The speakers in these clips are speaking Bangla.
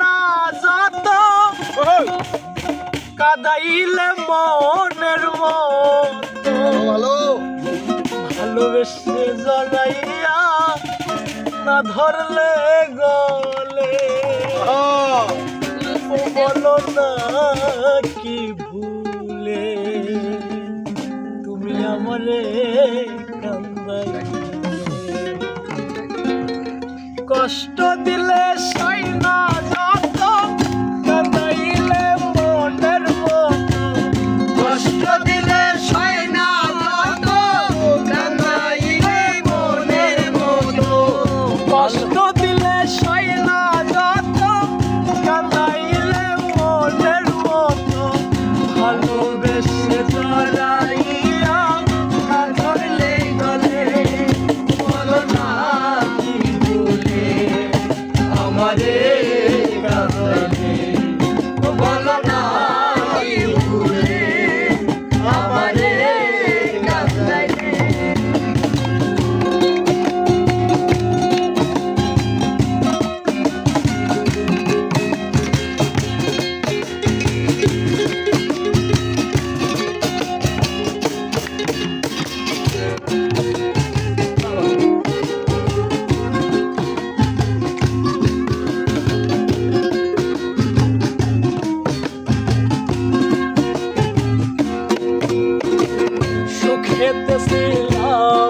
না কাদাইলে মনের মতো। ভালোবেসে জড়াইয়া না ধরলে গলে। বলো না কি ভুলে। তুমি আমারে কান্দাই কষ্ট দিলে সাইনা The still estila.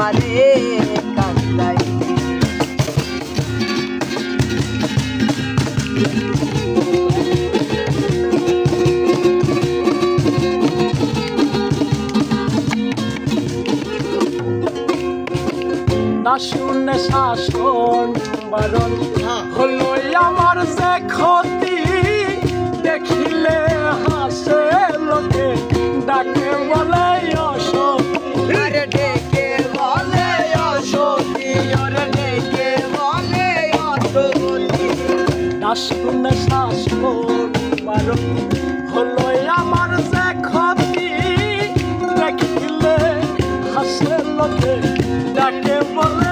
আমারে কান্দাই। শাসন বারণ হলো আমার যে ক্ষতি। শ্বাস তুলে শ্বাস পারো হলো আমার যে ক্ষতি। দেখিলে হাসে লোকে ডাকে বলে